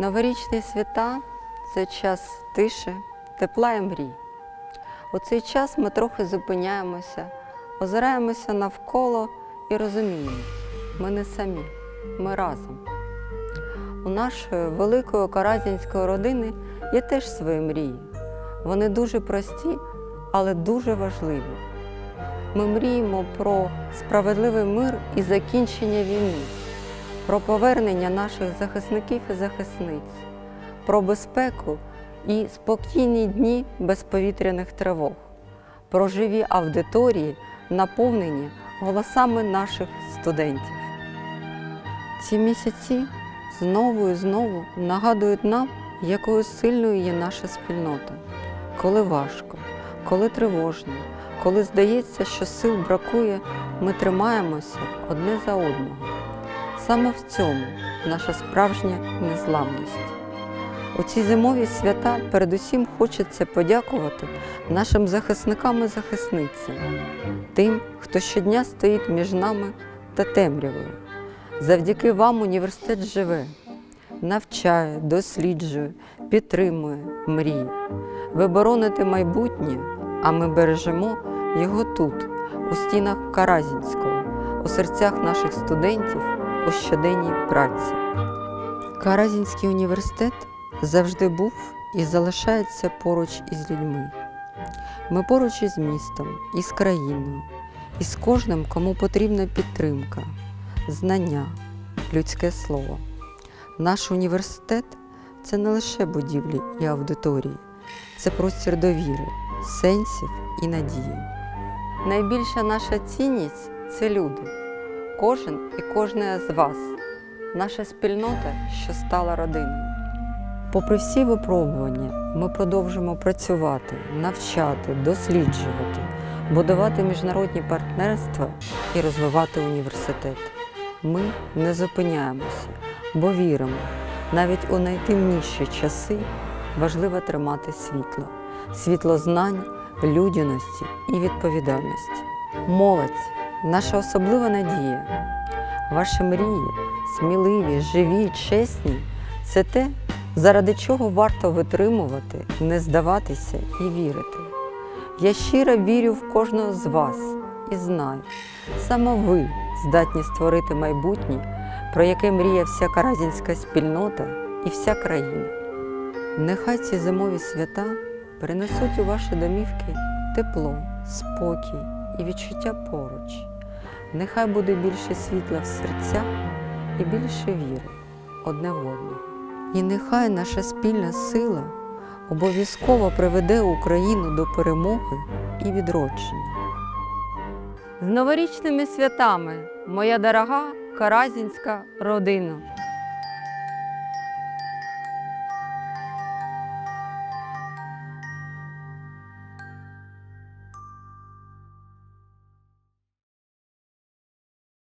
Новорічні свята це час тиші, тепла і мрій. У цей час ми трохи зупиняємося, озираємося навколо і розуміємо, ми не самі, ми разом. У нашої великої каразінської родини є теж свої мрії. Вони дуже прості, але дуже важливі. Ми мріємо про справедливий мир і закінчення війни, про повернення наших захисників і захисниць, про безпеку і спокійні дні без повітряних тривог, про живі аудиторії, наповнені голосами наших студентів. Ці місяці знову і знову нагадують нам, якою сильною є наша спільнота, коли важко, коли тривожно, коли здається, що сил бракує, ми тримаємося одне за одного. Саме в цьому наша справжня незламність. У ці зимові свята передусім хочеться подякувати нашим захисникам і захисницям, тим, хто щодня стоїть між нами та темрявою. Завдяки вам університет живе, навчає, досліджує, підтримує, мріє. Ви бороните майбутнє, а ми бережемо його тут, у стінах Каразінського, у серцях наших студентів, у щоденній праці. Каразінський університет завжди був і залишається поруч із людьми. Ми поруч із містом, із країною, і з кожним, кому потрібна підтримка, знання, людське слово. Наш університет це не лише будівлі і аудиторії, це простір довіри, сенсів і надії. Найбільша наша цінність це люди, кожен і кожна з вас, наша спільнота, що стала родиною. Попри всі випробування, ми продовжимо працювати, навчати, досліджувати, будувати міжнародні партнерства і розвивати університет. Ми не зупиняємося, бо віримо, навіть у найтемніші часи важливо тримати світло, світло знань, людяності і відповідальності. Молодь наша особлива надія. Ваші мрії, сміливі, живі, чесні це те, заради чого варто витримувати, не здаватися і вірити. Я щиро вірю в кожного з вас і знаю, саме ви здатні створити майбутнє, про яке мріє вся каразінська спільнота і вся країна. Нехай ці зимові свята принесуть у ваші домівки тепло, спокій і відчуття поруч. Нехай буде більше світла в серцях і більше віри одне в одного. І нехай наша спільна сила обов'язково приведе Україну до перемоги і відродження. З новорічними святами, моя дорога каразінська родина!